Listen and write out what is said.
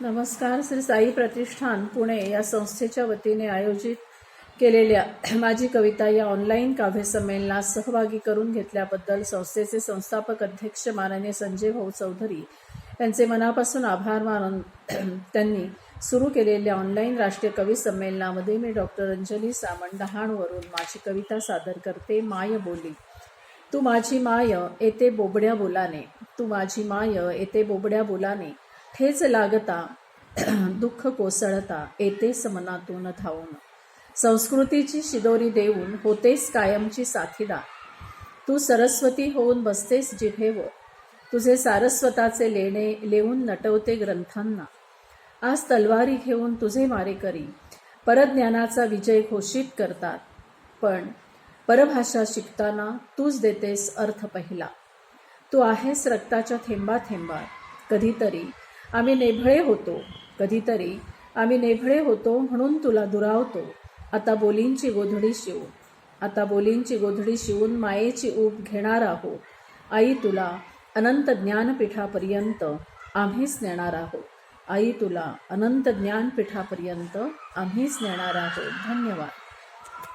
नमस्कार श्री साई प्रतिष्ठान पुणे या संस्थेच्या वतीने आयोजित केलेल्या माझी कविता या ऑनलाईन काव्य संमेलनात सहभागी करून घेतल्याबद्दल संस्थेचे संस्थापक अध्यक्ष माननीय संजय भाऊ चौधरी यांचे मनापासून आभार मानून त्यांनी सुरू केलेल्या ऑनलाईन राष्ट्रीय कवी संमेलनामध्ये मी डॉक्टर अंजली सामण डहाणवरून माझी कविता सादर करते. माय बोली तू माझी माय येते बोबड्या बोलाने. तू माझी माय येते बोबड्या बोलाने. ठेच लागता दुःख कोसळता येतेस मनातून धावून. संस्कृतीची शिदोरी देऊन होतेस कायमची साथीदा तू सरस्वती होऊन बसतेस जिभेवर. तुझे सारस्वताचे लेणे लेऊन नटवते ग्रंथांना. आज तलवारी घेऊन तुझे मारेकरी परज्ञानाचा विजय घोषित करतात. पण परभाषा शिकताना तूच देतेस अर्थ पहिला. तू आहेस रक्ताच्या थेंबा थेंबा कधीतरी आम्ही नेभळे होतो कधीतरी. आम्ही नेभळे होतो म्हणून तुला दुरावतो. आता बोलींची गोधडी शिवून आता बोलींची गोधडी शिवून मायेची ऊब घेणार आहोत. आई तुला अनंत ज्ञानपीठापर्यंत आम्हीच नेणार आहोत. आई तुला अनंत ज्ञानपीठापर्यंत आम्हीच नेणार आहोत. धन्यवाद.